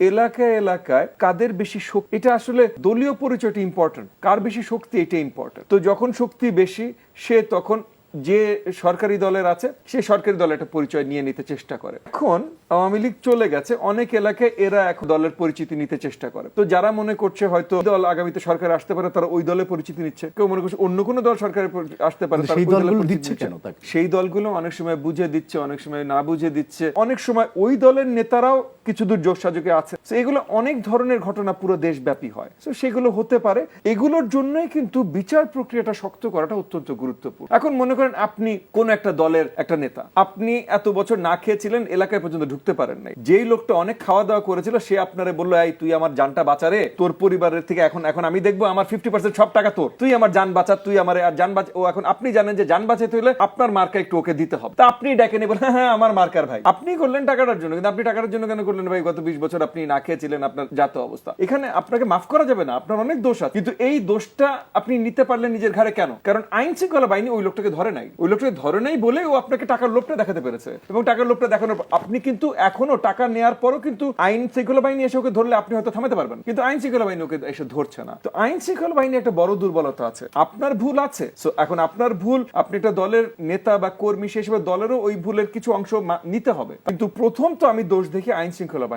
এলাকায় এলাকায় কাদের বেশি শক্তি, এটা আসলে দলীয় পরিচয়টা ইম্পর্টেন্ট কার বেশি শক্তি এটা ইম্পর্টেন্ট তো যখন শক্তি বেশি, সে তখন যে সরকারি দলের আছে সে সরকারি দলের একটা পরিচয় নিয়ে নিতে চেষ্টা করে। এখন আওয়ামী লীগ চলে গেছে অনেক এলাকায় এরা এখন দলের পরিচিতি নিতে চেষ্টা করে। তো যারা মনে করছে হয়তো দল আগামীতে সরকারে আসতে পারে তারা ওই দলের পরিচিতি নিচ্ছে। কেউ মনে করছে অন্য কোনো দল সরকারে পরি- আসতে পারে সেই দলগুলো দিচ্ছে কেন সেই দলগুলো অনেক সময় বুঝে দিচ্ছে অনেক সময় না বুঝে দিচ্ছে। অনেক সময় ওই দলের নেতারাও কিছু দূর যোগ সাজকে আছে। এগুলো অনেক ধরনের ঘটনা পুরো দেশব্যাপী হয়। তো সেগুলো হতে পারে। এগুলোর জন্যই কিন্তু বিচার প্রক্রিয়াটা শক্ত করাটা অত্যন্ত গুরুত্বপূর্ণ। এখন মনে করেন আপনি কোন একটা দলের একটা নেতা। আপনি এত বছর না খেয়েছিলেন, এলাকায় পর্যন্ত ঢুকতে পারেন নাই। যেই লোকটা অনেক খাওয়া দাওয়া করেছিল, সে আপনারে বলল, এই, তুই আমার জানটা বাঁচারে তোর পরিবারের থেকে এখন এখন আমি দেখব আমার ফিফটি পার্সেন্ট সব টাকা তোর। তুই আমার জান বাঁচা, তুই আমার আর জান বাঁচা ও এখন, আপনি জানেন যে জান বাঁচাতে হলে আপনার মার্কা একটু ওকে দিতে হবে। তা আপনি ডেকে নেবেন হ্যাঁ হ্যাঁ আমার মার্কার ভাই। আপনি করলেন টাকাটার জন্য, কিন্তু আপনি টাকাটার জন্য কেন করলেন ভাই? গত বিশ বছর আপনি না খেয়েছিলেন, আপনার জাত অবস্থা। এখানে আপনাকে মাফ করা যাবে না, আপনার অনেক দোষ আছে। কিন্তু এই দোষটা আপনি নিতে পারলেন নিজের ঘাড়ে কেন? কারণ আইন শৃঙ্খলা বাহিনী ওই লোকটাকে ধরে নাই। ওই লোকটাকে ধরে নাই বলে ও আপনাকে টাকার লোভটা দেখাতে পেরেছে। এবং টাকার লোভটা দেখানোর আপনি কিন্তু এখনও টাকা নেওয়ার পরও কিন্তু আইন শৃঙ্খলা বাহিনী এসে ওকে ধরলে আপনি হয়তো থামাতে পারবেন। কিন্তু আইন শৃঙ্খলা বাহিনী ওকে এসে ধরছে না। তো আইন শৃঙ্খলা বাহিনী একটা বড় দুর্বলতা আছে। আপনার ভুল আছে। সো এখন আপনার ভুল, আপনি একটা দলের নেতা বা কর্মী, সেই হিসেবে দলেরও ওই ভুলের কিছু অংশ নিতে হবে। কিন্তু প্রথম তো আমি দোষ দেখি আইন শৃঙ্খলা বাহিনী